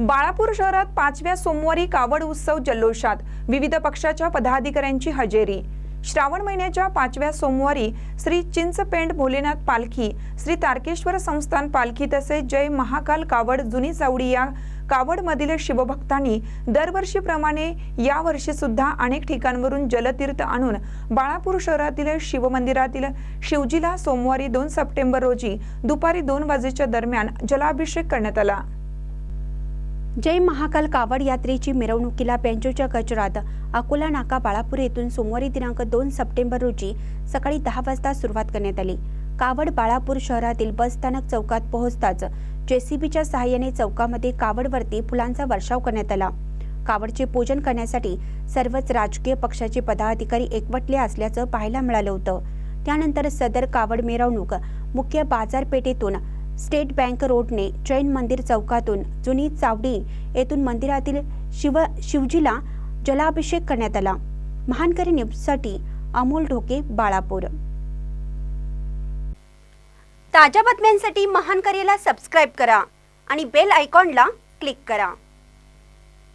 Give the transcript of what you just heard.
बाळापूर शहरात पाचव्या सोमवारी कावड उत्सव जल्लोषात. विविध पक्षाच्या पदाधिकाऱ्यांची हजेरी. श्रावण महिन्याच्या पाचव्या सोमवारी श्री चिंचपेंड भोलेनाथ पालखी श्री तारकेश्वर संस्थान पालखी तसेच जय महाकाल कावड जुनी चावडी या कावडमधील शिवभक्तांनी दरवर्षीप्रमाणे यावर्षी सुद्धा अनेक ठिकाणवरून जलतीर्थ आणून बाळापूर शहरातील शिवमंदिरातील शिवजीला सोमवारी दोन सप्टेंबर रोजी दुपारी दोन वाजेच्या दरम्यान जलाभिषेक करण्यात आला. जय महाकाल कावड यात्रेची मिरवणुकीला बेंचोच्या गजरात अकोला नाका बाळापूर येथून सोमवारी दिनांक दोन सप्टेंबर रोजी सकाळी दहा वाजता सुरुवात करण्यात आली. कावड बाळापूर शहरातील बसस्थानक चौकात पोहोचताच जेसीबीच्या सहाय्याने चौकामध्ये कावडवरती फुलांचा वर्षाव करण्यात आला. कावडचे पूजन करण्यासाठी सर्वच राजकीय पक्षाचे पदाधिकारी एकवटले असल्याचं पाहायला मिळालं होतं. त्यानंतर सदर कावड मिरवणूक मुख्य बाजारपेठेतून स्टेट बँक रोडने जैन मंदिर चौकातून जुनी चावडी येथून मंदिरातील शिव शिवजीला जलाभिषेक करण्यात आला. महानकरी न्यूजसाठी अमोल ढोके बाळापूर. ताज्या बातम्यांसाठी महानकरीला सबस्क्राईब करा आणि बेल आयकॉनला क्लिक करा.